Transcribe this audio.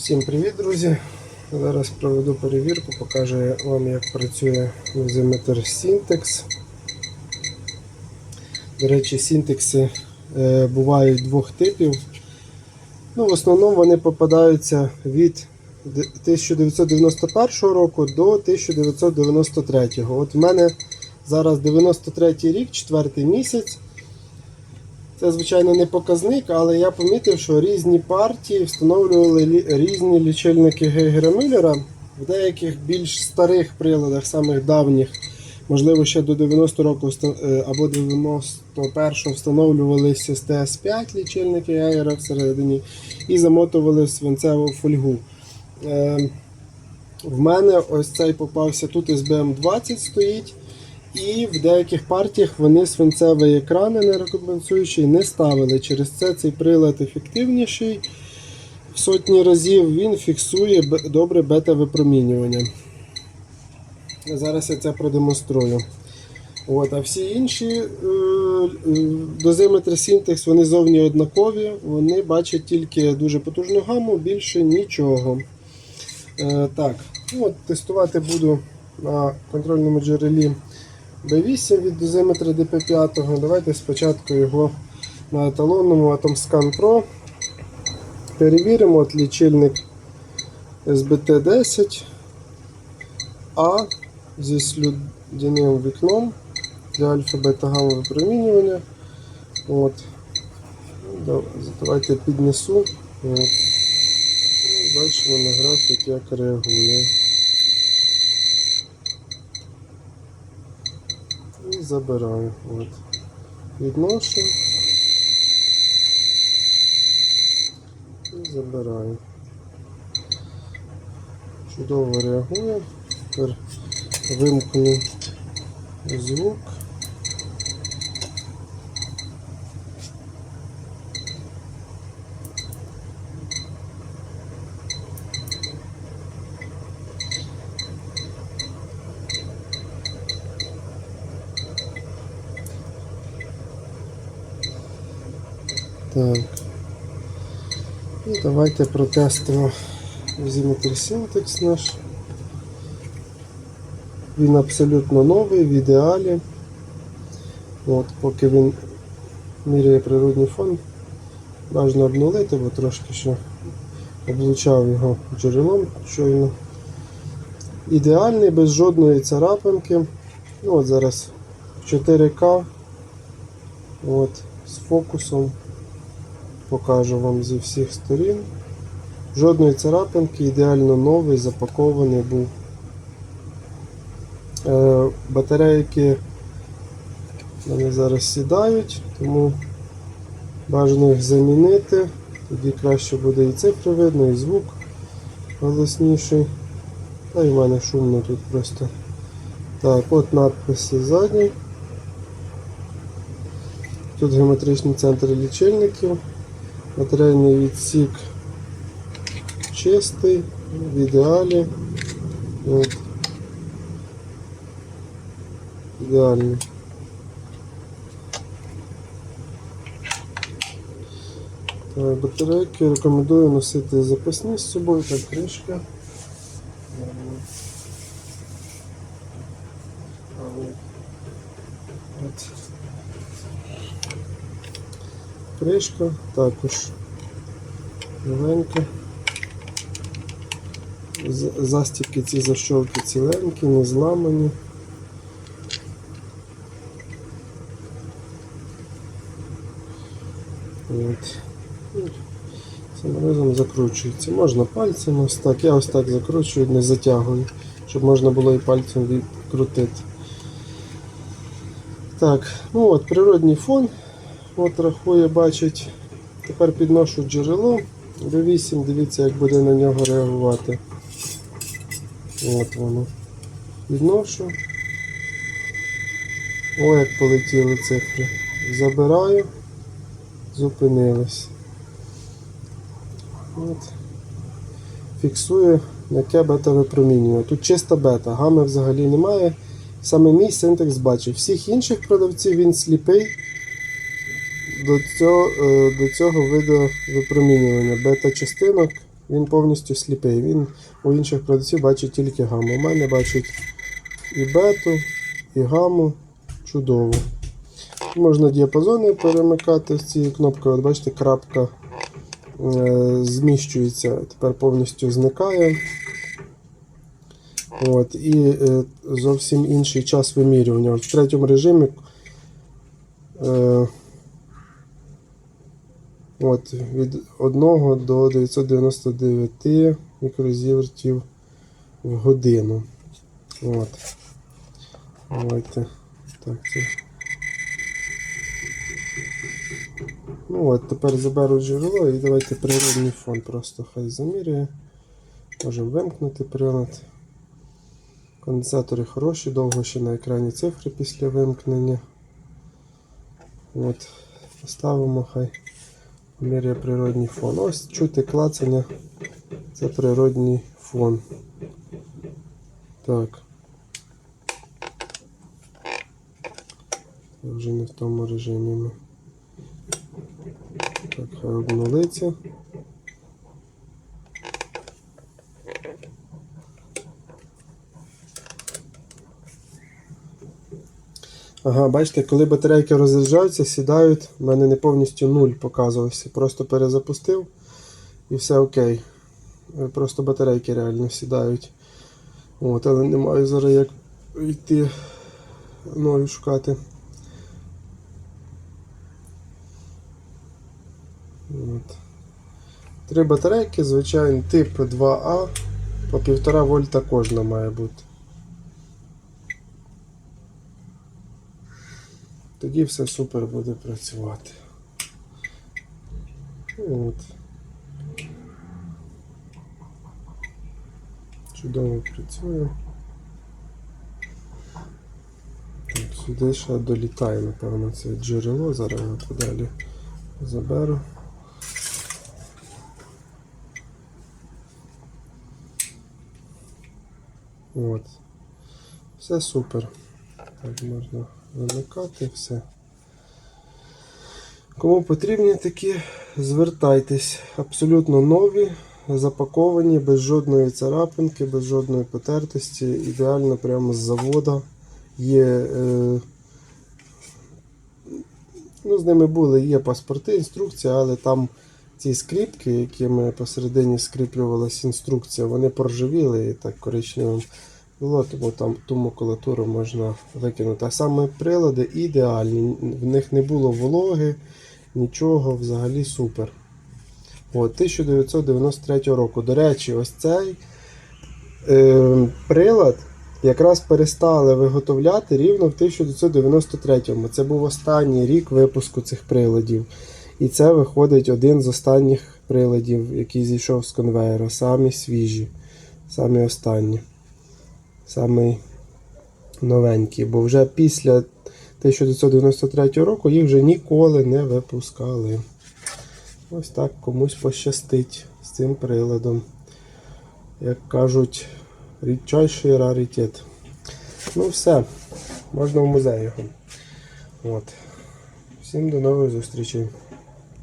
Всім привіт, друзі! Зараз проведу перевірку, покажу вам, як працює дозиметр Syntex. До речі, синтекси е, бувають двох типів. Ну, в основному вони попадаються від 1991 року до 1993. От в мене зараз 93 рік, четвертий місяць. Це, звичайно, не показник, але я помітив, що різні партії встановлювали різні лічильники Гейгера Мюллера. В деяких більш старих приладах, самих давніх, можливо, ще до 90 року е, або 91 встановлювалися СТС-5 лічильники Гейгера всередині і замотували в свинцеву фольгу. Е, В мене ось цей попався тут SBM20 стоїть. І в деяких партіях вони свинцеві екрани нерекомпенсуючі не ставили. Через це цей прилад ефективніший. В сотні разів він фіксує добре бета-випромінювання. Зараз я це продемонструю. От, а всі інші е, дозиметри Syntex вони зовні однакові, вони бачать тільки дуже потужну гаму, більше нічого. Е, так, ну, от, тестувати буду на контрольному джерелі B8 від дозиметра DP5. Давайте спочатку його на еталонному AtomScan Pro. Перевіримо от лічильник SBT10 А зі слюдяним вікном для альфа-бета-гамма випромінювання. От. Давайте піднесу. От. Бачимо на графік, як реагує. І забираю. От. Відношу. І забираю. Чудово реагує. Тепер вимкну звук. Так. І давайте протестимо Syntex наш. Він абсолютно новий, в ідеалі. От, поки він міряє природний фон, бажано обнулити, бо трошки ще облучав його джерелом щойно. Ідеальний, без жодної царапинки. Ну, от зараз 4К. От, з фокусом покажу вам зі всіх сторін. Жодної царапинки, ідеально новий, запакований був. Е, батарейки вони зараз сідають, тому бажано їх замінити. Тоді краще буде і цифри видно, і звук голосніший. Та й в мене шумно тут просто. Так, от надписи ззаді. Тут геометричний центр лічильників. Батарейний відсік чистий, в ідеалі. От. Ідеальний. Так, батарейки рекомендую носити запасні з собою, так, кришка. От. Кришка також новенька. Застібки ці защолки ціленькі, не зламані. От. Цим разом закручується. Можна пальцем ось так. Я ось так закручую, не затягую, щоб можна було і пальцем відкрутити. Так, ну от природній фон. От рахує, бачить. Тепер підношу джерело. B8, дивіться, як буде на нього реагувати. От воно. Підношу. О, як полетіли цифри. Забираю. Зупинились. От. Фіксую м'яке бета випромінювання. Тут чиста бета, гами взагалі немає. Саме мій синтекс бачив. Всіх інших продавців він сліпий до цього, е, до цього виду випромінювання бета-частинок він повністю сліпий. Він у інших продавців бачить тільки гаму. У мене бачить і бету, і гаму. Чудово. Можна діапазони перемикати з цією кнопкою. От бачите, крапка е, зміщується, тепер повністю зникає. От, і е, зовсім інший час вимірювання. От в третьому режимі от, від 1 до 999 мікрозівертів в годину. От. Давайте. Так, це. Ну от, тепер заберу джерело і давайте природний фон просто хай заміряє. Можемо вимкнути прилад. Конденсатори хороші, довго ще на екрані цифри після вимкнення. От, поставимо хай міряє природний фон. Ось чути клацання. Це природний фон. Так. Вже не в тому режимі. Так, хай обнулиться. Ага, бачите, коли батарейки розряджаються, сідають, в мене не повністю нуль показувався. Просто перезапустив і все окей. Просто батарейки реально сідають. От, але не маю зараз як йти нові шукати. От. Три батарейки, звичайно, тип 2А, по 1,5 вольта кожна має бути. Тоді все супер буде працювати. От. Чудово працює. Так, сюди ще долітає, напевно, це джерело. Зараз я подалі заберу. От. Все супер. Так, можна вимикати все. Кому потрібні такі, звертайтесь. Абсолютно нові, запаковані, без жодної царапинки, без жодної потертості. Ідеально прямо з завода. Є, е, ну, з ними були, є паспорти, інструкція, але там ці скріпки, якими посередині скріплювалася інструкція, вони поржавіли і так коричневим було, тому там ту макулатуру можна викинути. А саме прилади ідеальні, в них не було вологи, нічого, взагалі супер. От, 1993 року. До речі, ось цей е, прилад якраз перестали виготовляти рівно в 1993 Це був останній рік випуску цих приладів. І це виходить один з останніх приладів, який зійшов з конвейера. Самі свіжі, самі останні. Самий новенький. Бо вже після 1993 року їх вже ніколи не випускали. Ось так комусь пощастить з цим приладом. Як кажуть, рідчайший раритет. Ну все, можна в музей його. От. Всім до нових зустрічей.